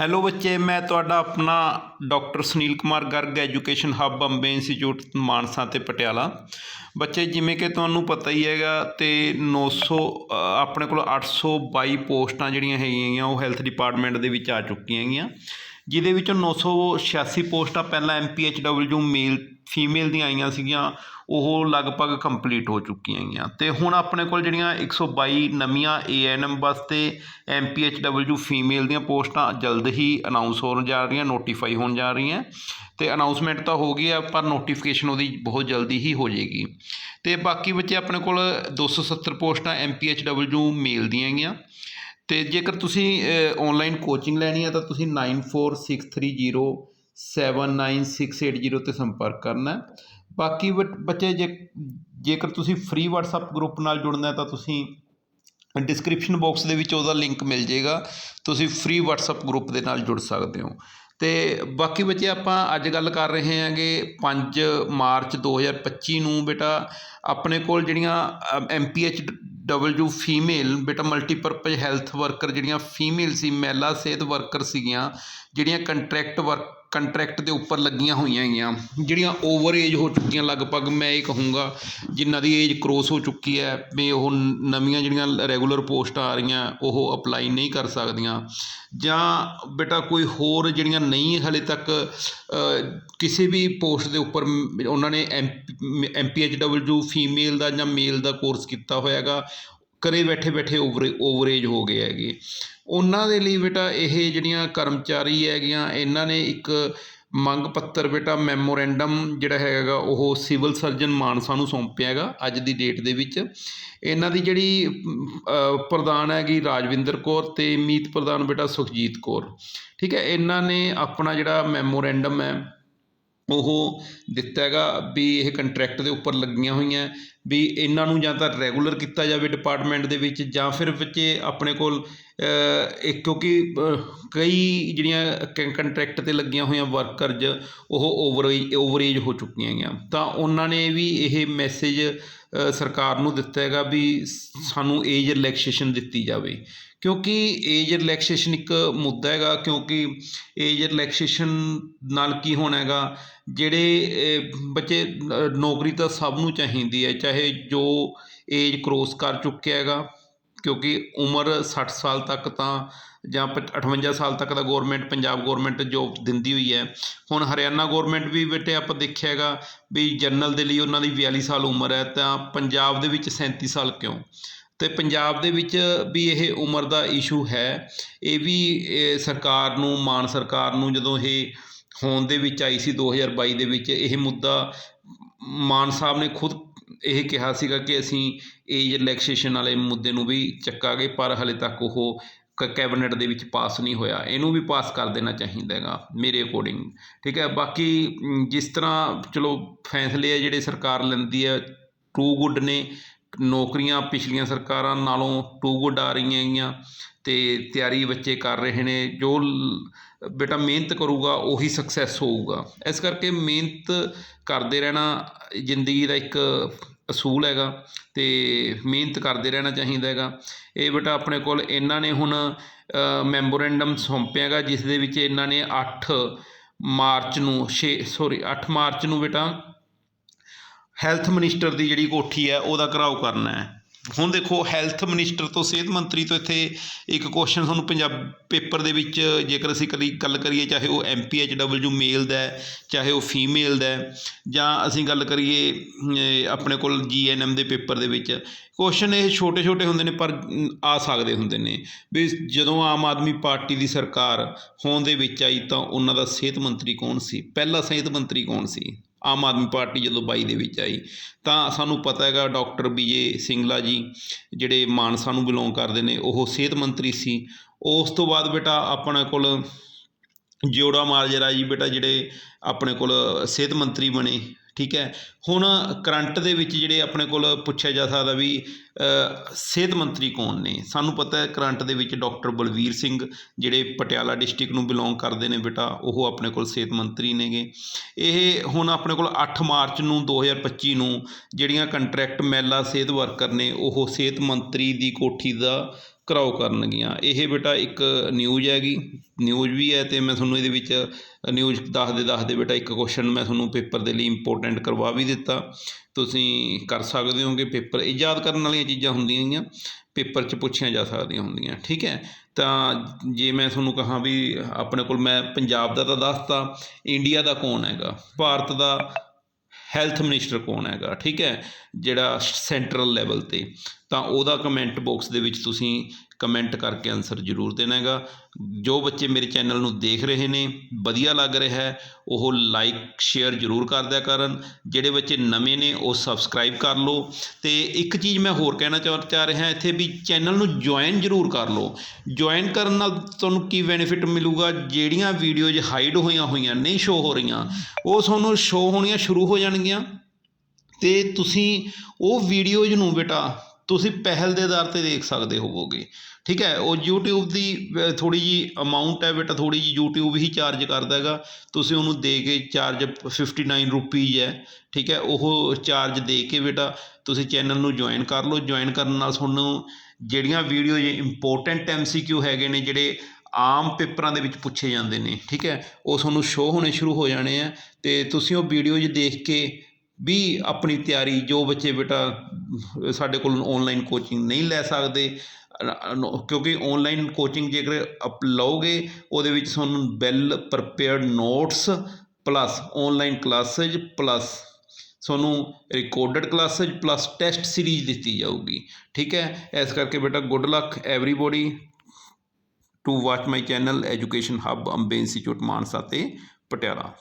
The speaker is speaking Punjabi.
ਹੈਲੋ ਬੱਚੇ ਮੈਂ ਤੁਹਾਡਾ ਆਪਣਾ doctor Sunil Kumar Garg education hub Bombay institute Mansa ਤੇ ਪਟਿਆਲਾ। ਬੱਚੇ ਜਿਵੇਂ ਕਿ ਤੁਹਾਨੂੰ ਪਤਾ ਹੀ ਹੈਗਾ ਤੇ 900 ਅ, ਆਪਣੇ ਕੋਲ 822 ਪੋਸਟਾਂ ਜਿਹੜੀਆਂ ਹੈਗੀਆਂ ਉਹ ਹੈਲਥ ਡਿਪਾਰਟਮੈਂਟ ਦੇ ਵਿੱਚ ਆ ਚੁੱਕੀਆਂ ਹੈਗੀਆਂ। ਜਿਹਦੇ ਵਿੱਚੋਂ 986 ਪੋਸਟਾਂ ਪਹਿਲਾਂ ਐਮਪੀਐਚਡਬਲਯੂ ਮੇਲ, ਫੀਮੇਲ ਦੀਆਂ ਆਈਆਂ ਸੀਗੀਆਂ, ਉਹ ਲਗਭਗ ਕੰਪਲੀਟ ਹੋ ਚੁੱਕੀਆਂ ਹੈਗੀਆਂ ਤੇ ਹੁਣ ਆਪਣੇ ਕੋਲ ਜਿਹੜੀਆਂ 122 ਨਵੀਆਂ ਏਐਨਐਮ ਵਾਸਤੇ ਐਮਪੀਐਚਡਬਲਯੂ ਫੀਮੇਲ ਦੀਆਂ ਪੋਸਟਾਂ ਜਲਦ ਹੀ ਅਨਾਉਂਸ ਹੋਣ ਜਾ ਰਹੀਆਂ, ਨੋਟੀਫਾਈ ਹੋਣ ਜਾ ਰਹੀਆਂ। ਤੇ ਅਨਾਉਂਸਮੈਂਟ ਤਾਂ ਹੋ ਗਈ ਆ, ਪਰ ਨੋਟੀਫਿਕੇਸ਼ਨ ਉਹਦੀ ਬਹੁਤ ਜਲਦੀ ਹੀ ਹੋ ਜਾਏਗੀ। ਤੇ ਬਾਕੀ ਬੱਚੇ ਆਪਣੇ ਕੋਲ 270 ਪੋਸਟਾਂ ਐਮਪੀਐਚਡਬਲਯੂ ਮੇਲ ਦੀਆਂ ਹੈਗੀਆਂ ਅਤੇ ਜੇਕਰ ਤੁਸੀਂ ਔਨਲਾਈਨ ਕੋਚਿੰਗ ਲੈਣੀ ਹੈ ਤਾਂ ਤੁਸੀਂ 9463079680 ਤੇ ਸੰਪਰਕ ਕਰਨਾ ਬਾਕੀ ਬੱਚ- ਬੱਚੇ ਜੇ, ਜੇਕਰ ਤੁਸੀਂ ਫ੍ਰੀ ਵਟਸਐਪ ਗਰੁੱਪ ਨਾਲ ਜੁੜਨਾ ਤਾਂ ਤੁਸੀਂ ਡਿਸਕ੍ਰਿਪਸ਼ਨ ਬਾਕਸ ਦੇ ਵਿੱਚ ਉਹਦਾ ਲਿੰਕ ਮਿਲ ਜਾਏਗਾ। ਤੁਸੀਂ ਫ੍ਰੀ ਵਟਸਐਪ ਗਰੁੱਪ ਦੇ ਨਾਲ ਜੁੜ ਸਕਦੇ ਹੋ। ਅਤੇ ਬਾਕੀ ਬੱਚੇ ਆਪਾਂ ਅੱਜ ਗੱਲ ਕਰ ਰਹੇ ਹਾਂਗੇ 5 ਮਾਰਚ 2025 ਨੂੰ। ਬੇਟਾ, ਆਪਣੇ ਕੋਲ ਜਿਹੜੀਆਂ ਐਮਪੀਐਚ ਡਬਲਯੂ ਫੀਮੇਲ ਬੇਟਾ ਮਲਟੀਪਰਪਜ਼ ਹੈਲਥ ਵਰਕਰ ਜਿਹੜੀਆਂ ਫੀਮੇਲ ਸੀ ਮਹਿਲਾ ਸਿਹਤ ਵਰਕਰ ਸੀਗੀਆਂ, ਜਿਹੜੀਆਂ ਕੰਟਰੈਕਟ ਵਰਕ ਕੰਟਰੈਕਟ ਦੇ ਉੱਪਰ ਲੱਗੀਆਂ ਹੋਈਆਂ ਹੈਗੀਆਂ। ਜਿਹੜੀਆਂ ਓਵਰ ਏਜ ਹੋ ਚੁੱਕੀਆਂ, ਲਗਭਗ ਮੈਂ ਇਹ ਕਹੂੰਗਾ, ਜਿਨ੍ਹਾਂ ਦੀ ਏਜ ਕ੍ਰੋਸ ਹੋ ਚੁੱਕੀ ਹੈ, ਵੀ ਉਹ ਨਵੀਆਂ ਜਿਹੜੀਆਂ ਰੈਗੂਲਰ ਪੋਸਟਾਂ ਆ ਰਹੀਆਂ, ਉਹ ਅਪਲਾਈ ਨਹੀਂ ਕਰ ਸਕਦੀਆਂ। ਜਾਂ ਬੇਟਾ ਕੋਈ ਹੋਰ ਜਿਹੜੀਆਂ ਨਹੀਂ ਹਲੇ ਤੱਕ ਕਿਸੇ ਵੀ ਪੋਸਟ ਦੇ ਉੱਪਰ ਉਹਨਾਂ ਨੇ M P H W female ਦਾ ਜਾਂ ਮੇਲ ਦਾ ਕੋਰਸ ਕੀਤਾ ਹੋਇਆ ਹੈਗਾ ਘਰੇ ਬੈਠੇ ਬੈਠੇ ਓਵਰੇ ਓਵਰੇਜ ਹੋ ਗਏ ਹੈਗੇ। ਉਹਨਾਂ ਦੇ ਲਈ ਬੇਟਾ ਇਹ ਜਿਹੜੀਆਂ ਕਰਮਚਾਰੀ ਹੈਗੀਆਂ, ਇਹਨਾਂ ਨੇ ਇੱਕ ਮੰਗ ਪੱਤਰ ਬੇਟਾ ਮੈਮੋਰੈਂਡਮ ਜਿਹੜਾ ਹੈਗਾ, ਉਹ ਸਿਵਲ ਸਰਜਨ ਮਾਨਸਾ ਨੂੰ ਸੌਂਪਿਆ ਹੈਗਾ ਅੱਜ ਦੀ ਡੇਟ ਦੇ ਵਿੱਚ। ਇਹਨਾਂ ਦੀ ਜਿਹੜੀ ਪ੍ਰਧਾਨ ਹੈਗੀ ਰਾਜਵਿੰਦਰ ਕੌਰ ਤੇ ਮੀਤ ਪ੍ਰਧਾਨ ਬੇਟਾ ਸੁਖਜੀਤ ਕੌਰ। ਠੀਕ ਹੈ, ਇਹਨਾਂ ਨੇ ਆਪਣਾ ਜਿਹੜਾ ਮੈਮੋਰੈਂਡਮ ਹੈ ਉਹ ਦਿੱਤਾ ਹੈਗਾ ਵੀ ਇਹ ਕੰਟਰੈਕਟ ਦੇ ਉੱਪਰ ਲੱਗੀਆਂ ਹੋਈਆਂ ਵੀ ਇਹਨਾਂ ਨੂੰ ਜਾਂ ਤਾਂ ਰੈਗੂਲਰ ਕੀਤਾ ਜਾਵੇ ਡਿਪਾਰਟਮੈਂਟ ਦੇ ਵਿੱਚ ਜਾਂ ਫਿਰ ਬੱਚੇ ਆਪਣੇ ਕੋਲ ਅ, ਇੱਕ ਕਿਉਂਕਿ ਕਈ ਜਿਹੜੀਆਂ ਕੰਟਰੈਕਟ ਤੇ ਲੱਗੀਆਂ ਹੋਈਆਂ ਵਰਕਰਜ਼ ਉਹ ਓਵਰ ਓਵਰੇਜ ਹੋ ਚੁੱਕੀਆਂ ਹੈਗੀਆਂ। ਤਾਂ ਉਹਨਾਂ ਨੇ ਵੀ ਇਹ ਮੈਸੇਜ ਸਰਕਾਰ ਨੂੰ ਦਿੱਤਾ ਹੈਗਾ ਵੀ ਸਾਨੂੰ ਏਜ ਰਿਲੈਕਸੇਸ਼ਨ ਦਿੱਤੀ ਜਾਵੇ। ਕਿਉਂਕਿ ਏਜ ਰਿਲੈਕਸੇਸ਼ਨ ਇੱਕ ਮੁੱਦਾ ਹੈਗਾ, ਕਿਉਂਕਿ ਏਜ ਰਿਲੈਕਸੇਸ਼ਨ ਨਾਲ ਕੀ ਹੋਣਾ ਹੈਗਾ, ਜਿਹੜੇ ਬੱਚੇ ਨੌਕਰੀ ਤਾਂ ਸਭ ਨੂੰ ਚਾਹੀਦੀ ਹੈ, ਚਾਹੇ ਜੋ ਏਜ ਕ੍ਰੋਸ ਕਰ ਚੁੱਕਿਆ ਹੈਗਾ, ਕਿਉਂਕਿ ਉਮਰ 60 ਸਾਲ ਤੱਕ ਤਾਂ, ਜਾਂ ਪਚ- 58 ਸਾਲ ਤੱਕ ਦਾ ਗਵਰਨਮੈਂਟ ਪੰਜਾਬ ਗਵਰਨਮੈਂਟ ਜੋਬ ਦਿੰਦੀ ਹੋਈ ਹੈ। ਹੁਣ ਹਰਿਆਣਾ ਗਵਰਨਮੈਂਟ ਵੀ ਬੇਟੇ ਆਪਾਂ ਦੇਖਿਆ ਹੈਗਾ, ਵੀ ਜਨਰਲ ਦੇ ਲਈ ਉਹਨਾਂ ਦੀ 42 ਸਾਲ ਉਮਰ ਹੈ, ਤਾਂ ਪੰਜਾਬ ਦੇ ਵਿੱਚ 37 ਸਾਲ ਕਿਉਂ? ਅਤੇ ਪੰਜਾਬ ਦੇ ਵਿੱਚ ਵੀ ਇਹ ਉਮਰ ਦਾ ਇਸ਼ੂ ਹੈ। ਇਹ ਵੀ ਸਰਕਾਰ ਨੂੰ, ਮਾਨ ਸਰਕਾਰ ਨੂੰ ਜਦੋਂ ਇਹ ਹੋਂਦ ਦੇ ਵਿੱਚ ਆਈ ਸੀ 2022 ਦੇ ਵਿੱਚ, ਇਹ ਮੁੱਦਾ ਮਾਨ ਸਾਹਿਬ ਨੇ ਖੁਦ ਇਹ ਕਿਹਾ ਸੀਗਾ ਕਿ ਅਸੀਂ ਏਜ ਰਿਲੈਕਸੇਸ਼ਨ ਵਾਲੇ ਮੁੱਦੇ ਨੂੰ ਵੀ ਚੱਕਾਂਗੇ, ਪਰ ਹਲੇ ਤੱਕ ਉਹ ਕ- ਕੈਬਨਿਟ ਦੇ ਵਿੱਚ ਪਾਸ ਨਹੀਂ ਹੋਇਆ। ਇਹਨੂੰ ਵੀ ਪਾਸ ਕਰ ਦੇਣਾ ਚਾਹੀਦਾ ਹੈਗਾ, ਮੇਰੇ ਅਕੋਰਡਿੰਗ ਠੀਕ ਹੈ, ਬਾਕੀ ਜਿਸ ਤਰ੍ਹਾਂ, ਚਲੋ, ਫੈਸਲੇ ਆ ਜਿਹੜੇ ਸਰਕਾਰ ਲੈਂਦੀ ਹੈ ਟੂ ਗੁੱਡ ਨੇ। ਨੌਕਰੀਆਂ ਪਿਛਲੀਆਂ ਸਰਕਾਰਾਂ ਨਾਲੋਂ ਟੂ ਗੁੱਡ ਆ ਰਹੀਆਂ ਹੈਗੀਆਂ ਅਤੇ ਤਿਆਰੀ ਬੱਚੇ ਕਰ ਰਹੇ ਨੇ, ਜੋ ਬੇਟਾ ਮਿਹਨਤ ਕਰੂਗਾ ਉਹੀ ਸਕਸੈਸ ਹੋਊਗਾ। ਇਸ ਕਰਕੇ ਮਿਹਨਤ ਕਰਦੇ ਰਹਿਣਾ ਜ਼ਿੰਦਗੀ ਦਾ ਇੱਕ ਅਸੂਲ ਹੈਗਾ ਅਤੇ ਮਿਹਨਤ ਕਰਦੇ ਰਹਿਣਾ ਚਾਹੀਦਾ ਹੈਗਾ। ਇਹ ਬੇਟਾ ਆਪਣੇ ਕੋਲ ਇਹਨਾਂ ਨੇ ਹੁਣ ਮੈਮੋਰੈਂਡਮ ਸੌਂਪਿਆ ਹੈਗਾ, ਜਿਸ ਦੇ ਵਿੱਚ ਇਹਨਾਂ ਨੇ 8 ਮਾਰਚ ਨੂੰ 6 ਸੌਰੀ 8 ਮਾਰਚ ਨੂੰ ਬੇਟਾ ਹੈਲਥ ਮਨਿਸਟਰ ਦੀ ਜਿਹੜੀ ਕੋਠੀ ਹੈ, ਉਹਦਾ ਘਰਾਓ ਕਰਨਾ ਹੈ। ਹੁਣ ਦੇਖੋ ਹੈਲਥ ਮਿਨਿਸਟਰ ਤੋਂ ਸਿਹਤ ਮੰਤਰੀ ਤੋਂ ਇੱਥੇ ਇੱਕ ਕੁਐਸਚਨ ਤੁਹਾਨੂੰ ਪੰਜਾਬ ਪੇਪਰ ਦੇ ਵਿੱਚ ਜੇਕਰ ਅਸੀਂ ਕਦੀ ਗੱਲ ਕਰੀਏ, ਚਾਹੇ ਉਹ ਐਮਪੀਐਚਡਬਲਯੂ ਮੇਲ ਦਾ ਚਾਹੇ ਉਹ ਫੀਮੇਲ ਦਾ ਜਾਂ ਅਸੀਂ ਗੱਲ ਕਰੀਏ ਆਪਣੇ ਕੋਲ ਜੀਐਨਐਮ ਦੇ ਪੇਪਰ ਦੇ ਵਿੱਚ ਕੁਐਸਚਨ ਇਹ ਛੋਟੇ ਛੋਟੇ ਹੁੰਦੇ ਨੇ, ਪਰ ਆ ਸਕਦੇ ਹੁੰਦੇ ਨੇ। ਵੀ ਜਦੋਂ ਆਮ ਆਦਮੀ ਪਾਰਟੀ ਦੀ ਸਰਕਾਰ ਹੋਂਦ ਦੇ ਵਿੱਚ ਆਈ, ਤਾਂ ਉਹਨਾਂ ਦਾ ਸਿਹਤ ਮੰਤਰੀ ਕੌਣ ਸੀ? ਪਹਿਲਾ ਸਿਹਤ ਮੰਤਰੀ ਕੌਣ ਸੀ? ਆਮ ਆਦਮੀ ਪਾਰਟੀ ਜਦੋਂ 22 ਦੇ ਵਿੱਚ ਆਈ, ਤਾਂ ਸਾਨੂੰ ਪਤਾ ਹੈਗਾ ਡਾਕਟਰ ਬੀਜੇ ਸਿੰਗਲਾ ਜੀ, ਜਿਹੜੇ ਮਾਨਸਾ ਨੂੰ ਬਿਲੋਂਗ ਕਰਦੇ ਨੇ, ਉਹ ਸਿਹਤ ਮੰਤਰੀ ਸੀ। ਉਸ ਤੋਂ ਬਾਅਦ ਬੇਟਾ ਆਪਣੇ ਕੋਲ ਜੋੜਾ ਮਾਰਜਰਾ ਜੀ ਬੇਟਾ, ਜਿਹੜੇ ਆਪਣੇ ਕੋਲ ਸਿਹਤ ਮੰਤਰੀ ਬਣੇ। ਠੀਕ ਹੈ। ਹੁਣ ਕਰੰਟ ਦੇ ਵਿੱਚ ਜਿਹੜੇ ਆਪਣੇ ਕੋਲ ਪੁੱਛਿਆ ਜਾ ਸਕਦਾ ਵੀ ਸਿਹਤ ਮੰਤਰੀ ਕੌਣ ਨੇ? ਸਾਨੂੰ ਪਤਾ ਹੈ ਕਰੰਟ ਦੇ ਵਿੱਚ ਡਾਕਟਰ ਬਲਵੀਰ ਸਿੰਘ ਜਿਹੜੇ ਪਟਿਆਲਾ ਡਿਸਟ੍ਰਿਕਟ ਨੂੰ ਬਿਲੋਂਗ ਕਰਦੇ ਨੇ ਬੇਟਾ, ਉਹ ਆਪਣੇ ਕੋਲ ਸਿਹਤ ਮੰਤਰੀ ਨੇਗੇ। ਇਹ ਹੁਣ ਆਪਣੇ ਕੋਲ 8 ਮਾਰਚ ਨੂੰ 2025 ਨੂੰ ਜਿਹੜੀਆਂ ਕੰਟਰੈਕਟ ਮਹਿਲਾ ਸਿਹਤ ਵਰਕਰ ਨੇ, ਉਹ ਸਿਹਤ ਮੰਤਰੀ ਦੀ ਕੋਠੀ ਦਾ ਘਰਾਓ ਕਰਨਗੀਆਂ। ਇਹ ਬੇਟਾ ਇੱਕ ਨਿਊਜ਼ ਹੈਗੀ। ਨਿਊਜ਼ ਵੀ ਹੈ ਤੇ ਮੈਂ ਤੁਹਾਨੂੰ ਇਹਦੇ ਵਿੱਚ ਨਿਊਜ਼ ਦੱਸਦੇ ਦੱਸਦੇ ਬੇਟਾ ਇੱਕ ਕੁਐਸਚਨ ਮੈਂ ਤੁਹਾਨੂੰ ਪੇਪਰ ਦੇ ਲਈ ਇੰਪੋਰਟੈਂਟ ਕਰਵਾ ਵੀ ਦਿੱਤਾ। ਤੁਸੀਂ ਕਰ ਸਕਦੇ ਹੋਗੇ ਪੇਪਰ ਇਹ ਯਾਦ ਕਰਨ ਵਾਲੀਆਂ ਚੀਜ਼ਾਂ ਹੁੰਦੀਆਂ ਗੀਆਂ। ਪੇਪਰ 'ਚ ਪੁੱਛੀਆਂ ਜਾ ਸਕਦੀਆਂ ਹੁੰਦੀਆਂ, ਠੀਕ ਹੈ? ਤਾਂ ਜੇ ਮੈਂ ਤੁਹਾਨੂੰ ਕਹਾਂ ਵੀ ਆਪਣੇ ਕੋਲ ਮੈਂ ਪੰਜਾਬ ਦਾ ਤਾਂ ਦੱਸਤਾ ਇੰਡੀਆ ਦਾ ਕੌਣ ਹੈਗਾ? ਭਾਰਤ ਦਾ ਹੈਲਥ ਮਿਨਿਸਟਰ ਕੌਣ ਹੈਗਾ, ਠੀਕ ਹੈ? ਜਿਹੜਾ ਸੈਂਟਰਲ ਲੈਵਲ ਤੇ। ਤਾਂ ਉਹਦਾ ਕਮੈਂਟ ਬਾਕਸ ਦੇ ਵਿੱਚ ਤੁਸੀਂ ਕਮੈਂਟ ਕਰਕੇ ਆਨਸਰ ਜ਼ਰੂਰ ਦੇਣਾ ਹੈਗਾ। ਜੋ ਬੱਚੇ ਮੇਰੇ ਚੈਨਲ ਨੂੰ ਦੇਖ ਰਹੇ ਨੇ, ਵਧੀਆ ਲੱਗ ਰਿਹਾ ਹੈ, ਉਹ ਲਾਈਕ ਸ਼ੇਅਰ ਜ਼ਰੂਰ ਕਰ ਦਿਆ ਕਰਨ। ਜਿਹੜੇ ਬੱਚੇ ਨਵੇਂ ਨੇ, ਉਹ ਸਬਸਕ੍ਰਾਈਬ ਕਰ ਲਓ। ਤੇ ਇੱਕ ਚੀਜ਼ ਮੈਂ ਹੋਰ ਕਹਿਣਾ ਚਾਹ ਚਾਹ ਰਿਹਾ ਇੱਥੇ ਵੀ ਚੈਨਲ ਨੂੰ ਜੁਆਇਨ ਜ਼ਰੂਰ ਕਰ ਲਓ। ਜੁਆਇਨ ਕਰਨ ਨਾਲ ਤੁਹਾਨੂੰ ਕੀ ਬੈਨੀਫਿਟ ਮਿਲੂਗਾ? ਜਿਹੜੀਆਂ ਵੀਡੀਓਜ਼ ਹਾਈਡ ਹੋਈਆਂ ਹੋਈਆਂ ਨਹੀਂ ਸ਼ੋ ਹੋ ਰਹੀਆਂ, ਉਹ ਤੁਹਾਨੂੰ ਸ਼ੋ ਹੋਣੀਆਂ ਸ਼ੁਰੂ ਹੋ ਜਾਣਗੀਆਂ। ਤੇ ਤੁਸੀਂ ਉਹ ਵੀਡੀਓਜ਼ ਨੂੰ ਬੇਟਾ ਤੁਸੀਂ ਪਹਿਲ ਦੇ ਆਧਾਰ ਤੇ ਦੇਖ ਸਕਦੇ ਹੋਵੋਗੇ। ਠੀਕ ਹੈ, ਉਹ YouTube ਦੀ ਥੋੜੀ ਜੀ ਅਮਾਉਂਟ ਹੈ ਬੇਟਾ ਥੋੜੀ ਜੀ YouTube ਹੀ ਚਾਰਜ ਕਰਦਾ ਹੈਗਾ। ਤੁਸੀਂ ਉਹਨੂੰ ਦੇ ਕੇ ਚਾਰਜ 59 ਰੁਪਈਜ਼ ਹੈ। ਠੀਕ ਹੈ, ਉਹ ਚਾਰਜ ਦੇ ਕੇ ਬੇਟਾ, ਤੁਸੀਂ ਚੈਨਲ ਨੂੰ ਜੁਆਇਨ ਕਰ ਲਓ। ਜੁਆਇਨ ਕਰਨ ਨਾਲ ਤੁਹਾਨੂੰ ਜਿਹੜੀਆਂ ਵੀਡੀਓ ਇੰਪੋਰਟੈਂਟ MCQ ਹੈਗੇ ਨੇ, ਜਿਹੜੇ ਆਮ ਪੇਪਰਾਂ ਦੇ ਵਿੱਚ ਪੁੱਛੇ ਜਾਂਦੇ ਨੇ, ਠੀਕ ਹੈ, ਉਹ ਤੁਹਾਨੂੰ ਸ਼ੋਅ ਹੋਣੇ ਸ਼ੁਰੂ ਹੋ ਜਾਣੇ ਆ। ਤੇ ਤੁਸੀਂ ਉਹ ਵੀਡੀਓਜ਼ ਦੇਖ ਕੇ ਵੀ ਆਪਣੀ ਤਿਆਰੀ, ਜੋ ਬੱਚੇ ਬੇਟਾ ਸਾਡੇ ਕੋਲ ਔਨਲਾਈਨ ਕੋਚਿੰਗ ਨਹੀਂ ਲੈ ਸਕਦੇ। ਕਿਉਂਕਿ ਔਨਲਾਈਨ ਕੋਚਿੰਗ ਜੇਕਰ ਅਪ ਲਓਗੇ, ਉਹਦੇ ਵਿੱਚ ਤੁਹਾਨੂੰ well prepared notes plus online classes plus ਤੁਹਾਨੂੰ recorded classes plus test series ਦਿੱਤੀ ਜਾਊਗੀ। ਠੀਕ ਹੈ? ਇਸ ਕਰਕੇ ਬੇਟਾ good luck everybody to watch my channel education hub Bombay institute Mansa ਤੇ ਪਟਿਆਲਾ।